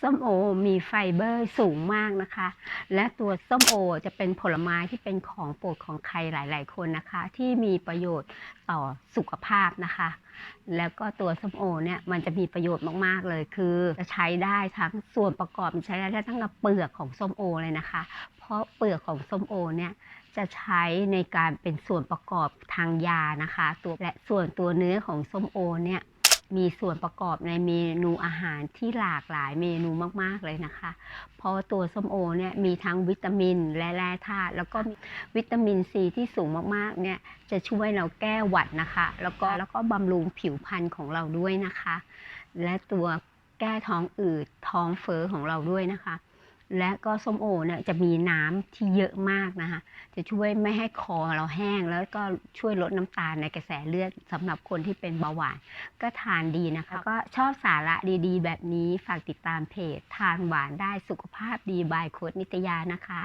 ส้มโอมีไฟเบอร์สูงมากนะคะ และตัวส้มโอจะเป็นผลไม้ที่เป็นของโปรดของใครหลาย ๆ คนนะคะ ที่มีประโยชน์ต่อสุขภาพนะคะ แล้วก็ตัวส้มโอเนี่ยมันจะมีประโยชน์มากๆเลยคือ จะใช้ได้ทั้งส่วนประกอบใช้ได้ทั้งกับเปลือกของส้มโอเลยนะคะ เพราะเปลือกของส้มโอเนี่ยจะใช้ในการเป็นส่วนประกอบทางยานะคะ ตัวและส่วนตัวเนื้อของส้มโอเนี่ย มีส่วนประกอบในเมนูอาหารที่หลากหลายเมนูมาก ๆ เลยนะคะ เพราะตัวส้มโอเนี่ยมีทั้งวิตามินและแร่ธาตุแล้วก็วิตามินซีที่สูงมากๆเนี่ยจะช่วยเราแก้หวัดนะคะ แล้วก็แล้วก็บำรุงผิวพรรณของเราด้วยนะคะ และตัวแก้ท้องอืดท้องเฟ้อของเราด้วยนะคะ และก็ส้มโอเนี่ยจะมีน้ำที่เยอะมากนะคะ จะช่วยไม่ให้คอเราแห้ง แล้วก็ช่วยลดน้ำตาลในกระแสเลือดสำหรับคนที่เป็นเบาหวาน ก็ทานดีนะคะ ก็ชอบสาระดีๆ แบบนี้ฝากติดตามเพจ ทานหวานได้สุขภาพดีบายโค้ดนิตยานะคะ